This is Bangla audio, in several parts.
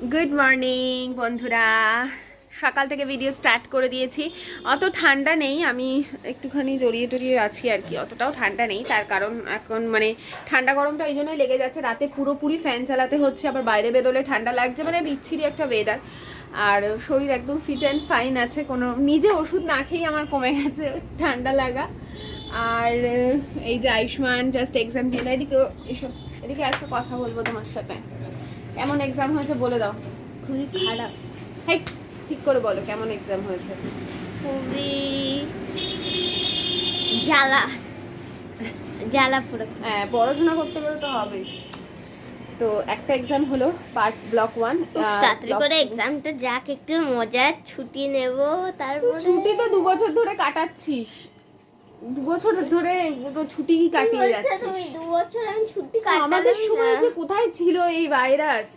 গুড মর্নিং বন্ধুরা। সকাল থেকে ভিডিও স্টার্ট করে দিয়েছি। অত ঠান্ডা নেই, আমি একটুখানি জড়িয়ে টড়িয়ে আছি আর কি। অতটাও ঠান্ডা নেই, তার কারণ এখন মানে ঠান্ডা গরমটা এই জন্যই লেগে যাচ্ছে। রাতে পুরোপুরি ফ্যান চালাতে হচ্ছে, আবার বাইরে বেরোলে ঠান্ডা লাগছে মানে বিচ্ছিরি একটা ওয়েদার আর শরীর একদম ফিট অ্যান্ড ফাইন আছে, কোনো নিজে ওষুধ না খেয়েই আমার কমে গেছে, ঠান্ডা লাগা। আর, এই যে আয়ুষ্মান জাস্ট এক্সাম দিল এদিকে এসব এদিকে একটা কথা বলব তোমার সাথে। কেমন এক্সাম হয়েছে বলে দাও। খুবই খারাপ। হাই ঠিক করে বলো কেমন এক্সাম হয়েছে। খুবই জ্বালা। জ্বালা পুরো। হ্যাঁ পড়াশোনা করতে গেলে তো হবেই তো একটা এক্সাম হলো পার্ট ব্লক ওয়ান তাড়াতাড়ি করে এক্সামটা যাক একটু মজার ছুটি নেব তারপর ছুটি তো দু বছর ধরে কাটাচ্ছিস। দু বছর ধরে ছুটি কি কাটিয়ে যাচ্ছিস? তুমি দু বছর আমি ছুটি কাটালাম আমাদের সময় যে কোথায় ছিল এই ভাইরাস?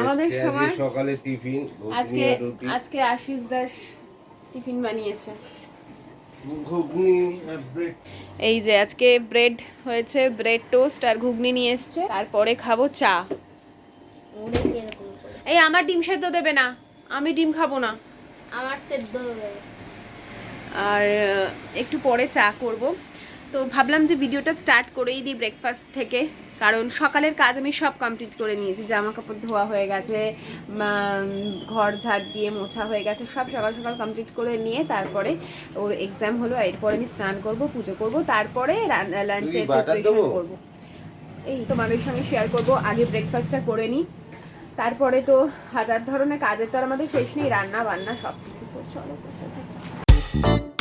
আমাদের আজকে সময় সকালে টিফিন আজকে আজকে আশিস দাস টিফিন বানিয়েছে। এই যে আজকে ব্রেড হয়েছে ব্রেড টোস্ট আর ঘুগনি নিয়ে এসছে। তারপরে খাব চা। ওরে কীরকম করে। এই আমার ডিম সেদ্ধ দেবে না আমি ডিম খাব না। আমার সেদ্ধ হবে। আর একটু পরে চা করব। তো ভাবলাম যে ভিডিওটা স্টার্ট করেই দিই ব্রেকফাস্ট থেকে। কারণ সকালের কাজ আমি সব কমপ্লিট করে নিয়েছি। জামা কাপড় ধোয়া হয়ে গেছে ঘর ঝাড় দিয়ে মোছা হয়ে গেছে সব সকাল সকাল কমপ্লিট করে নিয়ে তারপরে ওর এক্সাম হলো এরপরে আমি স্নান করব পুজো করব তারপরে লাঞ্চের প্রিপারেশন? করব। এই তোমাদের সঙ্গে শেয়ার করব আগে ব্রেকফাস্টটা করে নিই। তারপরে তো হাজার ধরনের কাজের তো আর আমাদের শেষ নেই রান্না বান্না সব কিছু চলো করতে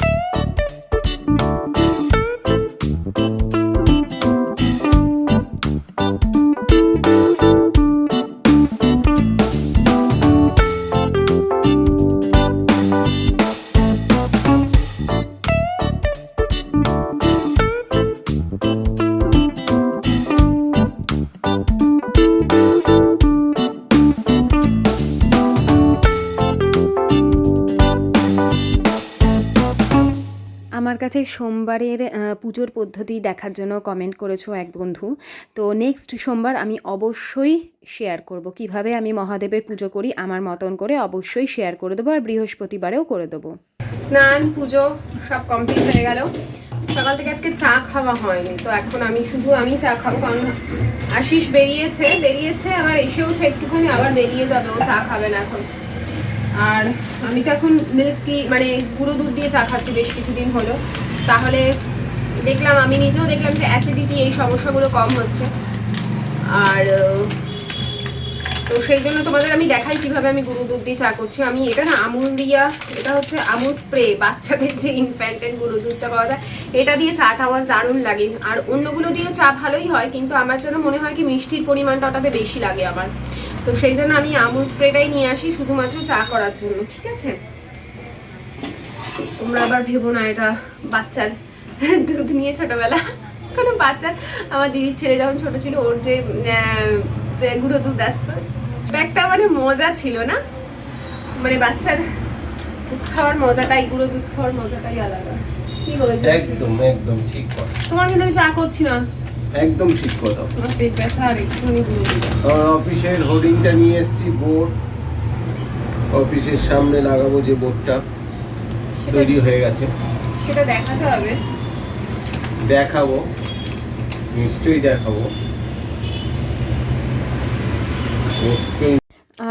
সোমবারের পুজোর পদ্ধতি দেখার জন্য কমেন্ট করেছ এক বন্ধু। তো নেক্সট সোমবার আমি অবশ্যই শেয়ার করব। কীভাবে আমি মহাদেবের পুজো করি আমার মতন করে অবশ্যই শেয়ার করে দেবো আর বৃহস্পতিবারেও করে দেবো। স্নান, পুজো, সব কমপ্লিট হয়ে গেল। সকাল থেকে আজকে চা খাওয়া হয়নি, তো এখন আমি শুধু আমি চা খাব কারণ আশিস বেরিয়েছে বেরিয়েছে আবার এসেওছে একটুখানি, আবার বেরিয়ে যাবে, ও চা খাবে না এখন। আর আমি তো এখন মিল্ক টি মানে গুঁড়ো দুধ দিয়ে চা খাচ্ছি, বেশ কিছুদিন হলো। তাহলে দেখলাম, আমি নিজেও দেখলাম যে অ্যাসিডিটি এই সমস্যাগুলো কম হচ্ছে। আর তো সেই জন্য তোমাদের আমি দেখাই কীভাবে আমি গুঁড়ো দুধ দিয়ে চা করছি। আমি এটা না আমুল দিয়া, এটা হচ্ছে আমুল স্প্রে বাচ্চাদের যে ইনফ্যান্টের গুঁড়ো দুধটা পাওয়া যায়, এটা দিয়ে চাটা আমার দারুণ লাগে। আর অন্যগুলো দিয়েও চা ভালোই হয়, কিন্তু আমার যেন মনে হয় কি মিষ্টির পরিমাণটা ওটাতে বেশি লাগে আমার। তো সেই জন্য আমি আমুল স্প্রেটাই নিয়ে আসি, শুধুমাত্র চা করার জন্য, ঠিক আছে? তোমরা আবার ভেবো না এটা বাচ্চার দুধ নিয়ে ছোটবেলা। কোনো বাচ্চা আমার দিদির ছেলে যখন ছোট ছিল ওর যে গুঁড়ো দুধ আসতো একটা মানে মজা ছিল না? মানে বাচ্চার দুধ খাওয়ার মজাটাই গুঁড়ো দুধ খাওয়ার মজাটাই আলাদা। কি বলছো? একদম একদম ঠিক কথা। তোমার কিন্তু আমি চা করছি না। একদম ঠিক কথা। আমার পেট ব্যথা আর একটুখানি গুঁড়ো দুধ অফিসের হোর্ডিংটা নিয়ে এসেছি বোর্ড। অফিসের সামনে লাগাবো যে বোর্ডটা। তৈরি হয়ে গেছে। সেটা দেখাতে হবে। দেখাবো। নিশ্চয়ই দেখাবো। নিশ্চয়ই।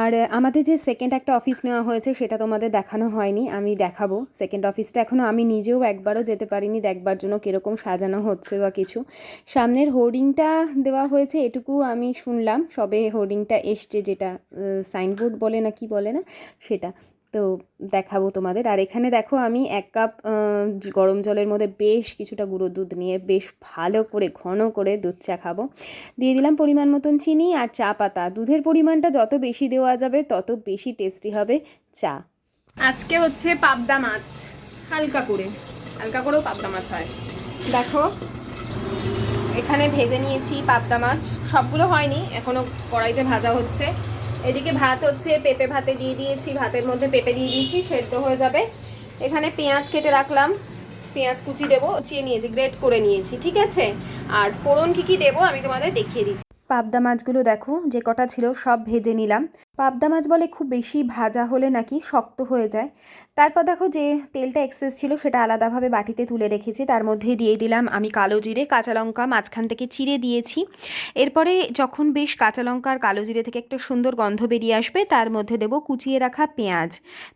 আর আমাদের যে সেকেন্ড একটা অফিস নেওয়া হয়েছে সেটা তোমাদের দেখানো হয়নি আমি দেখাবো। সেকেন্ড অফিসটা এখনও আমি নিজেও একবারও যেতে পারিনি দেখবার জন্য কীরকম সাজানো হচ্ছে বা কিছু। সামনের হোর্ডিংটা দেওয়া হয়েছে এটুকু আমি শুনলাম। সবে হোর্ডিংটা এসছে যেটা সাইনবোর্ড বলে না কি বলে না সেটা। তো দেখাবো তোমাদের। আর এখানে দেখো আমি এক কাপ গরম জলের মধ্যে বেশ কিছুটা গুঁড়ো দুধ নিয়ে বেশ ভালো করে, ঘন করে দুধ চা খাব। দিয়ে দিলাম পরিমাণ মতন চিনি আর চা পাতা। দুধের পরিমাণটা যত বেশি দেওয়া যাবে, তত বেশি টেস্টি হবে চা। আজকে হচ্ছে পাবদা মাছ, হালকা করে। হালকা করেও পাবদা মাছ হয়। দেখো, এখানে ভেজে নিয়েছি পাবদা মাছ। সবগুলো হয়নি, এখনও কড়াইতে ভাজা হচ্ছে। এদিকে ভাত হচ্ছে, পেঁপে ভাতে দিয়ে দিয়েছি, ভাতের মধ্যে পেঁপে দিয়ে দিয়েছি, সেদ্ধ হয়ে যাবে। এখানে পেঁয়াজ কেটে রাখলাম, পেঁয়াজ কুচি দেবো, কুচিয়ে নিয়েছি, গ্রেট করে নিয়েছি, ঠিক আছে? আর ফোড়ন কি কি দেবো আমি তোমাদের দেখিয়ে দিচ্ছি। পাবদা মাছগুলো দেখো, যে কটা ছিল সব ভেজে নিলাম। পাবদা মাছ বলে খুব বেশি ভাজা হলে নাকি শক্ত হয়ে যায়। তারপর দেখো যে তেলটা এক্সেস ছিল সেটা আলাদাভাবে বাটিতে তুলে রেখেছি, তার মধ্যে দিয়ে দিলাম আমি কালো জিরে, কাঁচা লঙ্কা মাঝখান থেকে চিড়ে দিয়েছি। এরপরে যখন বেশ কাঁচা লঙ্কা আর কালো জিরে থেকে একটা সুন্দর গন্ধ বেরিয়ে আসবে, তার মধ্যে দেবো কুচিয়ে রাখা পেঁয়াজ।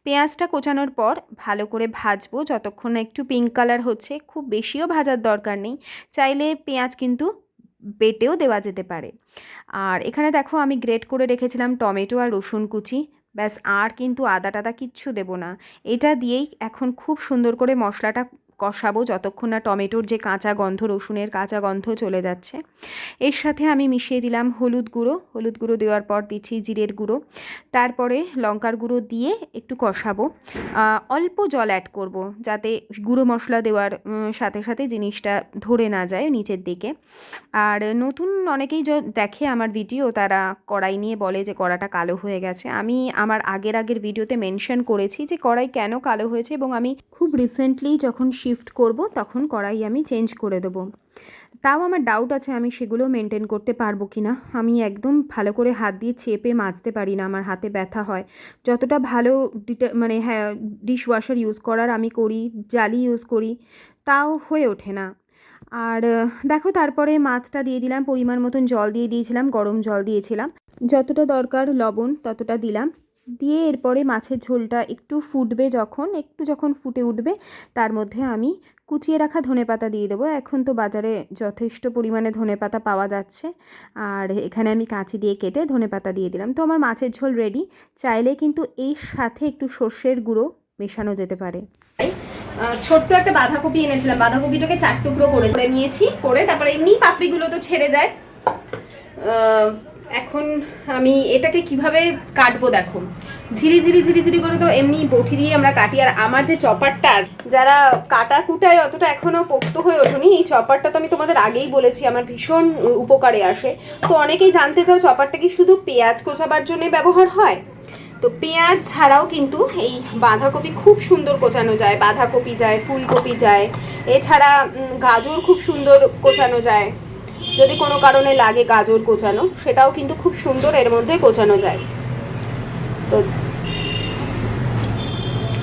পেঁয়াজটা কোচানোর পর ভালো করে ভাজবো, যতক্ষণ একটু পিঙ্ক কালার হচ্ছে, খুব বেশিও ভাজার দরকার নেই। চাইলে পেঁয়াজ কিন্তু বেটেও দেওয়া যেতে পারে। আর এখানে দেখো আমি গ্রেট করে রেখেছিলাম টমেটো আর রসুন কুচি। ব্যাস আর কিন্তু আদা টাদা কিচ্ছু দেব না। এটা দিয়েই এখন খুব সুন্দর করে মশলাটা কষাবো যতক্ষণ না টমেটোর যে কাঁচা গন্ধ, রসুনের কাঁচা গন্ধ চলে যাচ্ছে। এর সাথে আমি মিশিয়ে দিলাম হলুদ গুঁড়ো। হলুদ গুঁড়ো দেওয়ার পর দিচ্ছি জিরের গুঁড়ো। তারপরে লঙ্কার গুঁড়ো দিয়ে একটু কষাবো। অল্প জল অ্যাড করব যাতে গুঁড়ো মশলা দেওয়ার সাথে সাথে জিনিসটা ধরে না যায় নিচের দিকে। আর নতুন অনেকেই দেখে আমার ভিডিও, তারা কড়াই নিয়ে বলে যে কড়াটা কালো হয়ে গেছে। আমি আমার আগের আগের ভিডিওতে মেনশন করেছি যে কড়াই কেন কালো হয়েছে এবং আমি খুব রিসেন্টলি যখন শিফট করব, তখন কড়াই আমি চেঞ্জ করে দেবো। তাও আমার ডাউট আছে আমি সেগুলো মেনটেন করতে পারব কি না আমি একদম ভালো করে হাত দিয়ে চেপে মাজতে পারি না, আমার হাতে ব্যথা হয়। যতটা ভালো ডিটা মানে হ্যাঁ ডিশ ওয়াশার ইউজ করার আমি করি, জালি ইউজ করি, তাও হয়ে ওঠে না। আর, দেখো তারপরে মাছটা দিয়ে দিলাম, পরিমাণ মতন জল দিয়ে দিয়েছিলাম, গরম জল দিয়েছিলাম। যতটা দরকার লবণ ততটা দিলাম। দিয়ে এরপরে মাছের ঝোলটা একটু ফুটবে যখন, একটু যখন ফুটে উঠবে, তার মধ্যে আমি কুচিয়ে রাখা ধনেপাতা দিয়ে দেবো। এখন তো বাজারে যথেষ্ট পরিমাণে ধনেপাতা পাওয়া যাচ্ছে। আর এখানে আমি কাঁচি দিয়ে কেটে ধনেপাতা দিয়ে দিলাম। তো আমার মাছের ঝোল রেডি চাইলে কিন্তু এর সাথে একটু সর্ষের গুঁড়ো মেশানো যেতে পারে। ছোট্ট একটা বাঁধাকপি এনেছিলাম। বাঁধাকপিটাকে চার টুকরো করে নিয়েছি। করে তারপরে এমনি পাপড়িগুলো তো ছেড়ে যায়। এখন আমি এটাকে কীভাবে কাটবো দেখো। ঝিরি ঝিরি ঝিরি ঝিরি করে তো এমনি বটি দিয়ে আমরা কাটি। আর আমার যে চপারটা, যারা কাটা কুটায় অতটা এখনও পোক্ত হয়ে ওঠেনি, এই চপারটা তো আমি তোমাদের আগেই বলেছি, আমার ভীষণ উপকারে আসে। তো অনেকেই জানতে চাও চপারটা কি শুধু পেঁয়াজ কোচাবার জন্য ব্যবহার হয়? তো পেঁয়াজ ছাড়াও কিন্তু এই বাঁধাকপি খুব সুন্দর কোচানো যায়, বাঁধাকপি যায়, ফুলকপি যায়। এছাড়া গাজর খুব সুন্দর কোচানো যায়। যদি কোনো কারণে লাগে গাজর কোচানো, সেটাও কিন্তু খুব সুন্দর এর মধ্যে কোচানো যায়। তো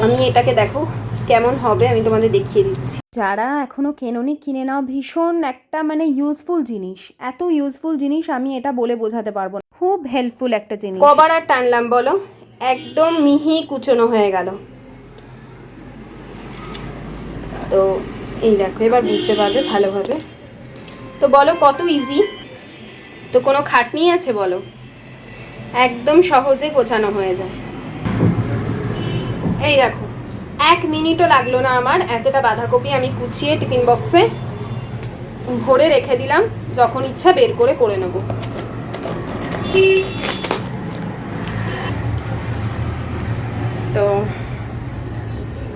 আমি এটাকে দেখো কেমন হবে, আমি তোমাদের দেখিয়ে দিচ্ছি। যারা এখনও কেননি, কিনে নাও। ভীষণ একটা মানে ইউজফুল জিনিস। এত ইউজফুল জিনিস আমি এটা বলে বোঝাতে পারব না। খুব হেল্পফুল একটা জিনিস। কবার আর টানলাম বলো, একদম মিহি কুচনো হয়ে গেল। তো এই দেখো, এবার বুঝতে পারবে ভালোভাবে। তো বলো, কত ইজি তো কোনো খাটনি আছে বলো? একদম সহজে গোছানো হয়ে যায়। এই দেখো, এক মিনিটও লাগল না আমার, এতটা বাঁধাকপি আমি কুচিয়ে টিফিন বক্সে ভরে রেখে দিলাম, যখন ইচ্ছা বের করে করে নেব। তো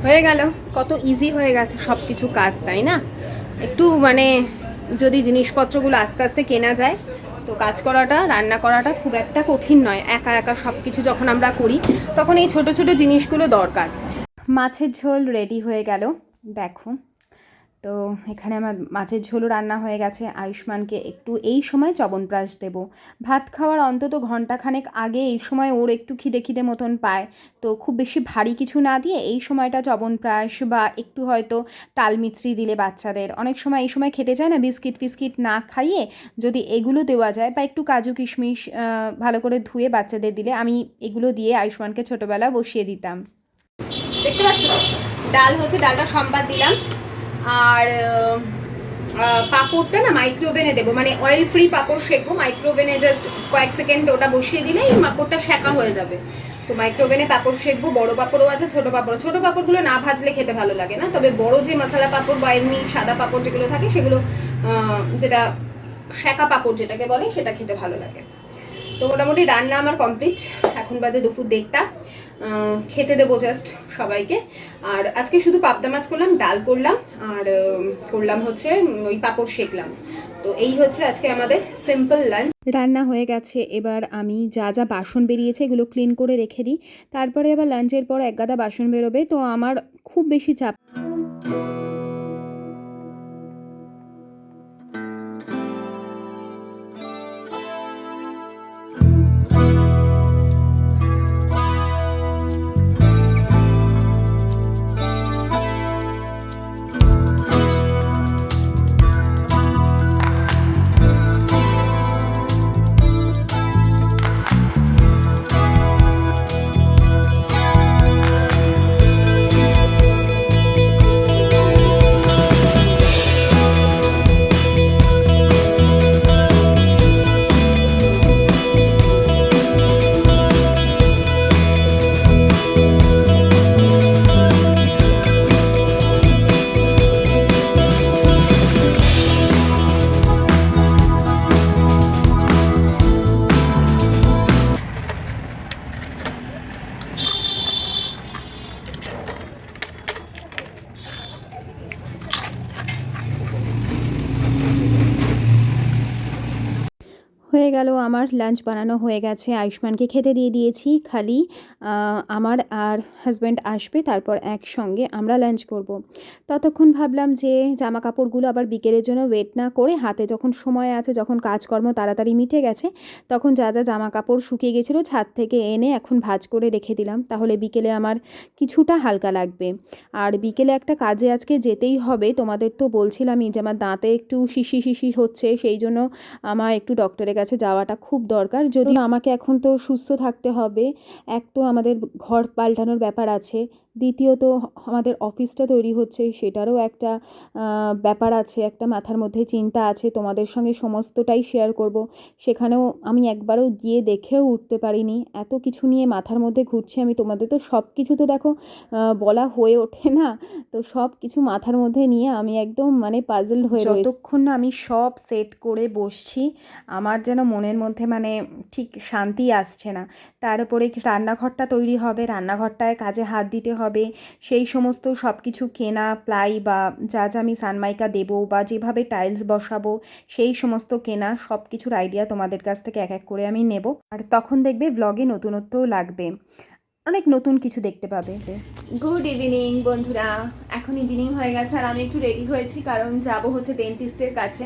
হয়ে গেল, কত ইজি হয়ে গেছে সব কিছু কাজ, তাই না? একটু মানে যদি জিনিসপত্রগুলো আস্তে আস্তে কেনা যায়, তো কাজ করাটা, রান্না করাটা খুব একটা কঠিন নয়। একা একা সব কিছু যখন আমরা করি, তখন এই ছোট ছোট জিনিসগুলো দরকার। মাছের ঝোল রেডি হয়ে গেল। দেখো তো এখানে আমার মাছের ঝোলও রান্না হয়ে গেছে। আয়ুষ্মানকে একটু এই সময় চবনপ্রাশ দেব। ভাত খাওয়ার অন্তত ঘন্টাখানেক আগে এই সময় ওর একটু খিদে খিদে মতন পায়। তো খুব বেশি ভারী কিছু না দিয়ে এই সময়টা চবনপ্রাশ বা একটু হয়তো তাল মিছরি দিলে বাচ্চাদের। অনেক সময় এই সময় খেতে চায় না, বিস্কিট ফিস্কিট না খাইয়ে যদি এগুলো দেওয়া যায় বা একটু কাজু কিশমিশ ভালো করে ধুয়ে বাচ্চাদের দিলে আমি এগুলো দিয়ে আয়ুষ্মানকে ছোটোবেলা বসিয়ে দিতাম। দেখতে পাচ্ছ? ডাল হচ্ছে ডালটা সম্বাদ দিলাম। আর পাঁপড়টা না মাইক্রোওভেনে দেবো। মানে অয়েল ফ্রি পাঁপড় শেখবো মাইক্রোওভেনে জাস্ট কয়েক সেকেন্ড ওটা বসিয়ে দিলেই পাঁপড়টা শেখা হয়ে যাবে। তো মাইক্রোওভেনে পাঁপড় শেখবো বড় পাঁপড়ও আছে, ছোট পাঁপড় ছোট পাঁপড়গুলো না ভাজলে খেতে ভালো লাগে না। তবে বড় যে মশলা পাঁপড় বা এমনি সাদা পাঁপড় যেগুলো থাকে, সেগুলো যেটা শেখা পাঁপড় যেটাকে বলে, সেটা খেতে ভালো লাগে। তো মোটামুটি রান্না আমার কমপ্লিট এখন বাজে দুপুর দেড়টা। খেতে দেবো জাস্ট সবাইকে। আর আজকে শুধু পাবদা মাছ করলাম, ডাল করলাম, আর করলাম হচ্ছে ওই পাঁপড় শেখলাম তো এই হচ্ছে আজকে আমাদের সিম্পল লাঞ্চ রান্না হয়ে গেছে, এবার আমি যা যা বাসন বেরিয়েছে এগুলো ক্লিন করে রেখে দিই। তারপরে আবার লাঞ্চের পর একগাদা বাসন বেরোবে, তো আমার খুব বেশি চাপ। গেল, আমার লাঞ্চ বানানো হয়ে গেছে। আয়ুষ্মানকে খেতে দিয়ে দিয়েছি খালি। আমার আর হাজব্যান্ড আসবে, তারপর একসঙ্গে আমরা লাঞ্চ করব। ততক্ষণ ভাবলাম যে জামা কাপড়গুলো আবার বিকেলের জন্য ওয়েট না করে হাতে যখন সময় আছে, যখন কাজকর্ম তাড়াতাড়ি মিটে গেছে, তখন যা যা জামা কাপড় শুকিয়ে গেছিল ছাদ থেকে এনে এখন ভাঁজ করে রেখে দিলাম। তাহলে বিকেলে আমার কিছুটা হালকা লাগবে। আর বিকেলে একটা কাজে আজকে যেতেই হবে, তোমাদের তো বলছিলামই যে আমার দাঁতে একটু শিশি শিশি হচ্ছে, সেই জন্য আমার একটু ডক্টরের কাছে যাওয়াটা খুব দরকার। যদি আমাকে এখন তো সুস্থ থাকতে হবে, এক তো আমাদের ঘর পাল্টানোর ব্যাপার আছে দ্বিতীয়ত, আমাদের অফিসটা তৈরি হচ্ছে, সেটারও একটা ব্যাপার আছে, একটা মাথার মধ্যে চিন্তা আছে, তোমাদের সঙ্গে সমস্তটাই শেয়ার করব। সেখানেও আমি একবারও গিয়ে দেখেও উঠতে পারিনি। এত কিছু নিয়ে মাথার মধ্যে ঘুরছি আমি, তোমাদের তো সব কিছু তো দেখো বলা হয়ে ওঠে না। তো সব কিছু মাথার মধ্যে নিয়ে আমি একদম মানে পাজলড হয়ে যতক্ষণ না আমি সব সেট করে বসছি, আমার যেন মনের মধ্যে মানে ঠিক শান্তি আসছে না। তার উপরে রান্নাঘরটা তৈরি হবে? রান্নাঘরটায় কাজে হাত দিতে হবে সেই সমস্ত সব কিছু কেনা, প্লাই বা যা যা আমি সানমাইকা দেবো বা যেভাবে টাইলস বসাবো, সেই সমস্ত কেনা সব কিছুর আইডিয়া তোমাদের কাছ থেকে এক এক করে আমি নেব। আর তখন দেখবে ব্লগে নতুনত্বও লাগবে। অনেক নতুন কিছু দেখতে পাবে। গুড ইভিনিং বন্ধুরা। এখন ইভিনিং হয়ে গেছে আর আমি একটু রেডি হয়েছি, কারণ যাব হচ্ছে ডেন্টিস্টের কাছে।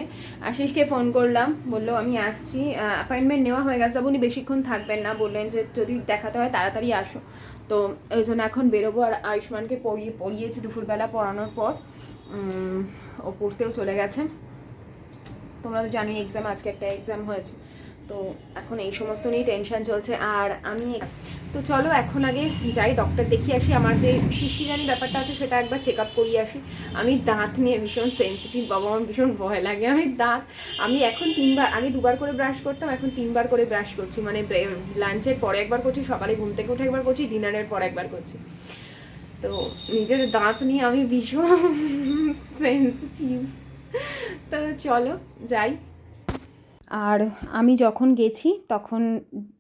আশিসকে ফোন করলাম, বলল আমি আসছি। অ্যাপয়েন্টমেন্ট নেওয়া হয়ে গেছে উনি বেশিক্ষণ থাকবেন না, বললেন যে যদি দেখাতে হয় তাড়াতাড়ি আসো। তো ওই জন্য এখন বেরোবো আর আয়ুষ্মানকে পড়িয়ে, পড়িয়েছে দুপুরবেলা পড়ানোর পর। ও পড়তেও চলে গেছে। তোমরা তো জানোই এক্সাম আজকে একটা এক্সাম হয়েছে। তো এখন এই সমস্ত নিয়ে টেনশন চলছে। আর আমি তো চলো এখন আগে যাই ডক্টর দেখিয়ে আসি। আমার যে শিশিরানি ব্যাপারটা আছে, সেটা একবার চেক আপ করিয়ে আসি। আমি দাঁত নিয়ে ভীষণ সেন্সিটিভ বাবা, আমার ভীষণ ভয় লাগে। আমি দাঁত, আমি এখন তিনবার, আমি দুবার করে ব্রাশ করতাম, এখন তিনবার করে ব্রাশ করছি। মানে লাঞ্চের পরে একবার করছি, সকালে ঘুম থেকে উঠে একবার করছি ডিনারের পরে একবার করছি। তো নিজের দাঁত নিয়ে আমি ভীষণ সেন্সিটিভ তো চলো, যাই। আর আমি যখন গেছি, তখন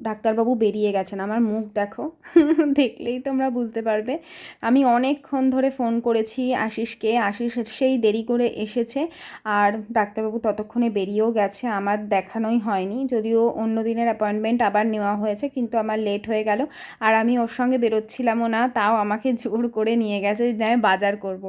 ডাক্তারবাবু বেরিয়ে গেছেন। আমার মুখ দেখো, দেখলেই তোমরা বুঝতে পারবে। আমি অনেকক্ষণ ধরে ফোন করেছি আশিসকে। আশিস সেই দেরি করে এসেছে আর ডাক্তারবাবু ততক্ষণে বেরিয়েও গেছে। আমার দেখানোই হয়নি, যদিও অন্য দিনের অ্যাপয়েন্টমেন্ট আবার নেওয়া হয়েছে, কিন্তু আমার লেট হয়ে গেল। আর আমি ওর সঙ্গে বেরোচ্ছিলামও না, তাও আমাকে জোর করে নিয়ে গেছে যে আমি বাজার করব।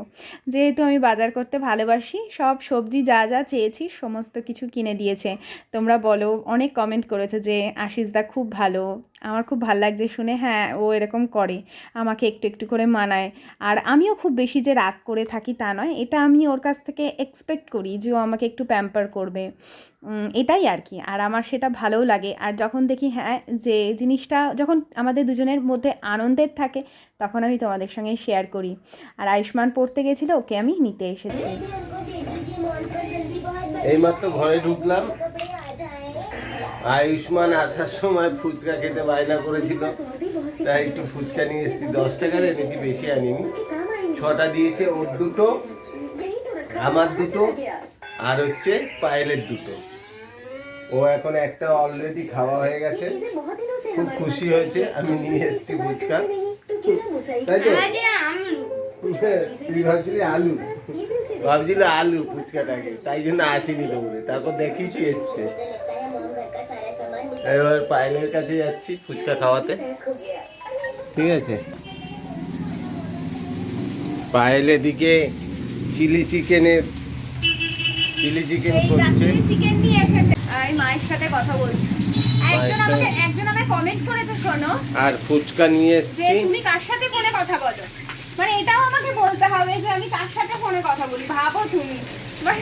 যেহেতু আমি বাজার করতে ভালোবাসি, সব সবজি যা যা চেয়েছি, সমস্ত কিছু কিনে দিয়েছে। তোমরা বলো, অনেক কমেন্ট করেছে যে আশিসদা খুব ভালো। আমার খুব ভালো লাগছে শুনে হ্যাঁ ও এরকম করে, আমাকে একটু একটু করে মানায়। আর আমিও খুব বেশি যে রাগ করে থাকি তা নয়, এটা আমি ওর কাছ থেকে এক্সপেক্ট করি যে ও আমাকে একটু প্যাম্পার করবে। এটাই আর কি, আর আমার সেটা ভালোও লাগে। আর যখন দেখি হ্যাঁ যে জিনিসটা যখন আমাদের দুজনের মধ্যে আনন্দের থাকে, তখন আমি তোমাদের সঙ্গে শেয়ার করি। আর আয়ুষ্মান পড়তে গেছিল, ওকে আমি নিতে এসেছি। এইমাত্র ঘরে ঢুকলাম। আয়ুষ্মান আসার সময় ফুচকা খেতে বায়না করেছিল। তাই একটু ফুচকা নিয়ে এসেছি। দশ টাকার এনেছি বেশি আনিনি? ছটা দিয়েছে ওর দুটো, আমার দুটো, আর হচ্ছে পায়েলের দুটো। ও এখন একটা অলরেডি খাওয়া হয়ে গেছে। খুব খুশি হয়েছে, আমি নিয়ে এসেছি ফুচকা। তাই তো? তুই ভাবছিলি আলু? ভাবছিল আলু ফুচকাটাকে, তাই জন্য আসেনি দৌড়ে তারপর দেখিছি এসছে। এবার পায়েলের কাছে যাচ্ছি ফুচকা খাওয়াতে। ঠিক আছে। পায়েল এদিকে চিলি চিকেনের চিলি চিকেন করছে। চিকেন নিয়ে এসেছে। আমি মায়ের সাথে কথা বলছি। একজন আমাকে- একজন আমাকে কমেন্ট করেছে শোনো। আর ফুচকা নিয়ে এসছি। তুমি কার সাথে ফোনে কথা বলো? মানে এটাও আমাকে বলতে হবে যে আমি কার সাথে ফোনে কথা বলি। ভাবো তুমি। মানে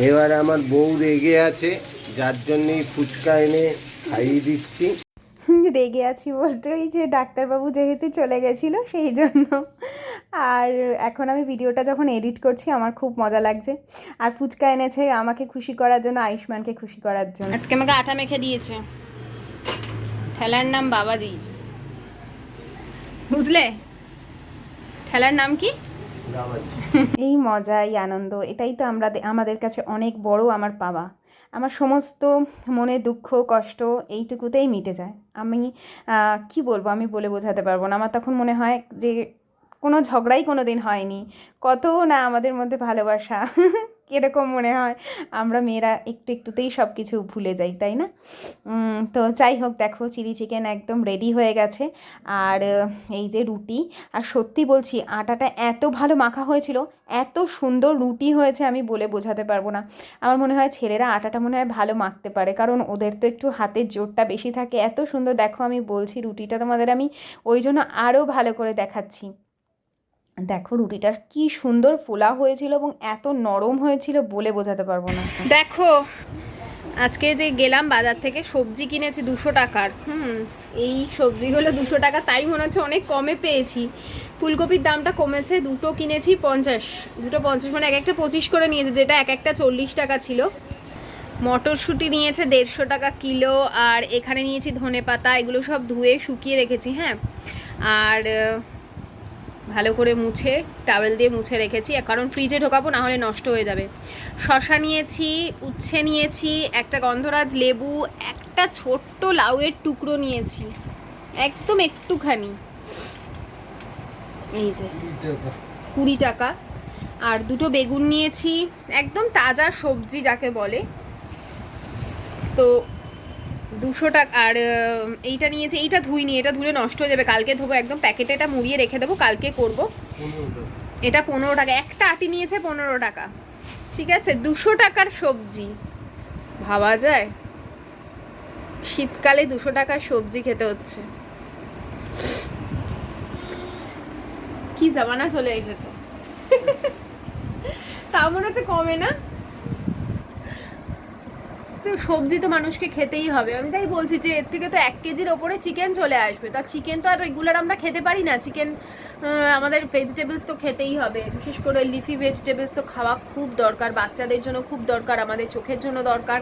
এবার আমার বউ রেগে আছে যার জন্যই ফুচকা এনে খাইয়ে দিচ্ছি। রেগে আছি বলতে ওই যে ডাক্তারবাবু যেহেতু চলে গেছিল সেই জন্য। আর এখন আমি ভিডিওটা যখন এডিট করছি আমার খুব মজা লাগছে। আর ফুচকা এনেছে আমাকে খুশি করার জন্য আয়ুষ্মানকে খুশি করার জন্য। আজকে আমাকে আটা মেখে দিয়েছে। ঠেলার নাম বাবাজি। বুঝলে? ঠেলার নাম কি? এই মজা এই আনন্দ, এটাই তো আমরা আমাদের কাছে অনেক বড় আমার পাওয়া। আমার সমস্ত মনে দুঃখ, কষ্ট এইটুকুতেই মিটে যায়। আমি কি বলব, আমি বলে বোঝাতে পারব না। আমার তখন মনে হয় যে কোনো ঝগড়াই কোনো দিন হয়নি। কত না আমাদের মধ্যে ভালোবাসা। কীরকম মনে হয়? আমরা মেয়েরা একটু একটুতেই সব কিছু ভুলে যাই, তাই না? তো যাই হোক, দেখো চিলি চিকেন একদম রেডি হয়ে গেছে। আর এই যে রুটি, আর সত্যি বলছি, আটাটা এত ভালো মাখা হয়েছিল, এত সুন্দর রুটি হয়েছে আমি বলে বোঝাতে পারব না। আমার মনে হয় ছেলেরা আটাটা মনে হয় ভালো মাখতে পারে, কারণ ওদের তো একটু হাতের জোরটা বেশি থাকে। এত সুন্দর, দেখো আমি বলছি রুটিটা তোমাদের আমি ওই জন্য আরও ভালো করে দেখাচ্ছি। দেখো রুটিটা কি সুন্দর ফোলা হয়েছিল এবং এত নরম হয়েছিল বলে বোঝাতে পারব না। দেখো, আজকে যে গেলাম বাজার থেকে, সবজি কিনেছি দুশো টাকার। হুম, এই সবজিগুলো দুশো টাকা, তাই মনে হচ্ছে অনেক কমে পেয়েছি। ফুলকপির দামটা কমেছে, দুটো কিনেছি পঞ্চাশ। দুটো পঞ্চাশ মানে এক একটা পঁচিশ করে নিয়েছে, যেটা এক একটা চল্লিশ টাকা ছিল। মটরশুঁটি নিয়েছে দেড়শো টাকা কিলো, আর এখানে নিয়েছি ধনে পাতা এগুলো সব ধুয়ে শুকিয়ে রেখেছি হ্যাঁ। আর ভালো করে মুছে টাওয়েল দিয়ে মুছে রেখেছি। কারণ ফ্রিজে ঢোকাবো, না হলে নষ্ট হয়ে যাবে। শশা নিয়েছি, উচ্ছে নিয়েছি, একটা গন্ধরাজ লেবু, একটা ছোট্ট লাউয়ের টুকরো নিয়েছি। একদম একটুখানি। এই যে, কুড়ি টাকা। আর দুটো বেগুন নিয়েছি, একদম তাজা সবজি যাকে বলে। তো দুশো টাকা, আর এইটা নিয়েছে, এইটা ধুইনি, এটা ধুলে নষ্ট হয়ে যাবে। কালকে ধোবো একদম, প্যাকেটে এটা মুড়িয়ে রেখে দেবো, কালকে করব। এটা পনেরো টাকা, একটা আটি নিয়েছে পনেরো টাকা। ঠিক আছে, দুশো টাকার সবজি। ভাবা যায়? শীতকালে দুশো টাকার সবজি খেতে হচ্ছে। কি জামানা চলে এসেছে। তা মনে হচ্ছে কমে না? তো সবজি তো মানুষকে খেতেই হবে। আমি তাই বলছি যে এর থেকে তো এক কেজির ওপরে চিকেন চলে আসবে। তা চিকেন তো আর রেগুলার আমরা খেতে পারি না। চিকেন আমাদের ভেজিটেবলস তো খেতেই হবে। বিশেষ করে লিফি ভেজিটেবলস তো খাওয়া খুব দরকার। বাচ্চাদের জন্য খুব দরকার, আমাদের চোখের জন্য দরকার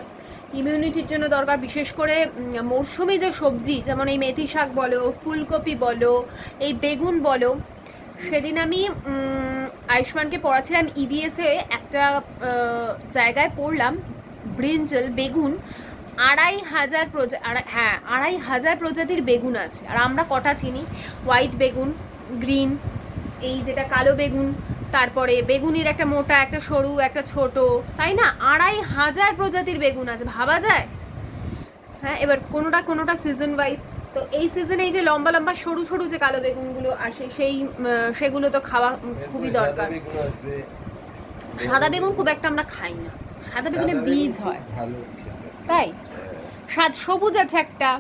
ইমিউনিটির জন্য দরকার। বিশেষ করে মরশুমি যে সবজি, যেমন এই মেথি শাক বলো, ফুলকপি বলো, এই বেগুন বলো, সেদিন আমি আয়ুষ্মানকে পড়াচ্ছিলাম ইবিএসে একটা জায়গায় পড়লাম। ব্রিঞ্জল বেগুন আড়াই হাজার প্রজা হ্যাঁ আড়াই হাজার প্রজাতির বেগুন আছে। আর আমরা কটা চিনি? হোয়াইট বেগুন গ্রিন এই যেটা কালো বেগুন তারপরে বেগুনির একটা মোটা একটা সরু একটা ছোট তাই না? আড়াই হাজার প্রজাতির বেগুন আছে ভাবা যায়? হ্যাঁ এবার কোনোটা কোনোটা সিজন ওয়াইজ তো এই সিজনে এই যে লম্বা লম্বা সরু সরু যে কালো বেগুনগুলো আসে সেই সেগুলো তো খাওয়া খুবই দরকার। সাদা বেগুন খুব একটা আমরা খাই না। সাদা বেগুনে বীজ হয়। তাই? সাদ সবুজ আছে একটা।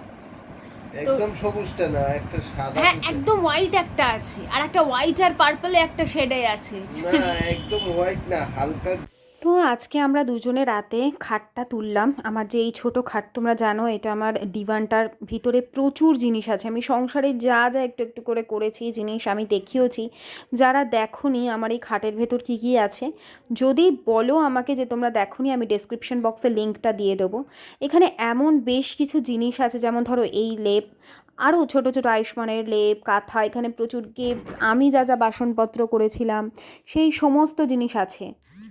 একদম সবুজটা না একটা সাদা হ্যাঁ একদম হোয়াইট একটা আছে। আর একটা হোয়াইট আর পার্পলে একটা শেডে আছে। না একদম হোয়াইট না হালকা তো আজকে আমরা দুজনে রাতে খাটটা তুললাম। আমার যে এই ছোট খাট, তোমরা জানো এটা আমার ডিভানটার ভিতরে প্রচুর জিনিস আছে। আমি সংসারে যা যা একটু একটু করে করেছি, জিনিস আমি দেখিয়েছি যারা দেখোনি আমার এই খাটের ভেতর কী কী আছে, যদি বলো আমাকে যে তোমরা দেখোনি, আমি ডেসক্রিপশন বক্সে লিঙ্কটা দিয়ে দেবো। এখানে এমন বেশ কিছু জিনিস আছে, যেমন ধরো এই লেপ আরও ছোট ছোট আয়ুষ্মানের লেপ, কাঁথা, এখানে প্রচুর গিফটস আমি যা যা বাসনপত্র করেছিলাম, সেই সমস্ত জিনিস আছে।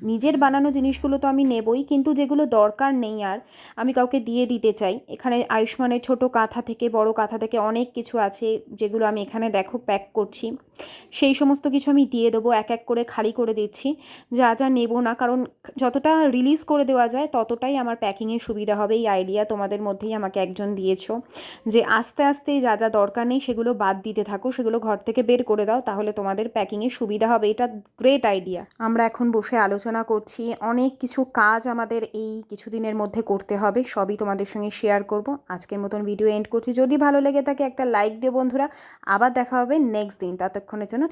নিজের বানানো জিনিসগুলো তো আমি নেবই, কিন্তু যেগুলো দরকার নেই আর, আমি কাউকে দিয়ে দিতে চাই। এখানে আয়ুষ্মানের ছোট কাঁথা থেকে, বড় কাঁথা থেকে অনেক কিছু আছে, যেগুলো আমি এখানে দেখো প্যাক করছি। সেই সমস্ত কিছু আমি দিয়ে দেবো, এক এক করে খালি করে দিচ্ছি। যা যা নেব না, কারণ যতটা রিলিজ করে দেওয়া যায়, ততটাই আমার প্যাকিংয়ের সুবিধা হবে। এই আইডিয়া তোমাদের মধ্যেই আমাকে একজন দিয়েছ যে, আস্তে আস্তে যা যা দরকার নেই, সেগুলো বাদ দিতে থাকো, সেগুলো ঘর থেকে বের করে দাও, তাহলে তোমাদের প্যাকিংয়ের সুবিধা হবে। এটা গ্রেট আইডিয়া আমরা এখন বসে আলোচনা করছি। অনেক কিছু কাজ আমাদের এই কিছুদিনের মধ্যে করতে হবে, সবই তোমাদের সঙ্গে শেয়ার করব। আজকের মতন ভিডিও এন্ড করছি। যদি ভালো লেগে থাকে একটা লাইক দিও বন্ধুরা। আবার দেখা হবে নেক্সট দিন। ততক্ষণের জন্য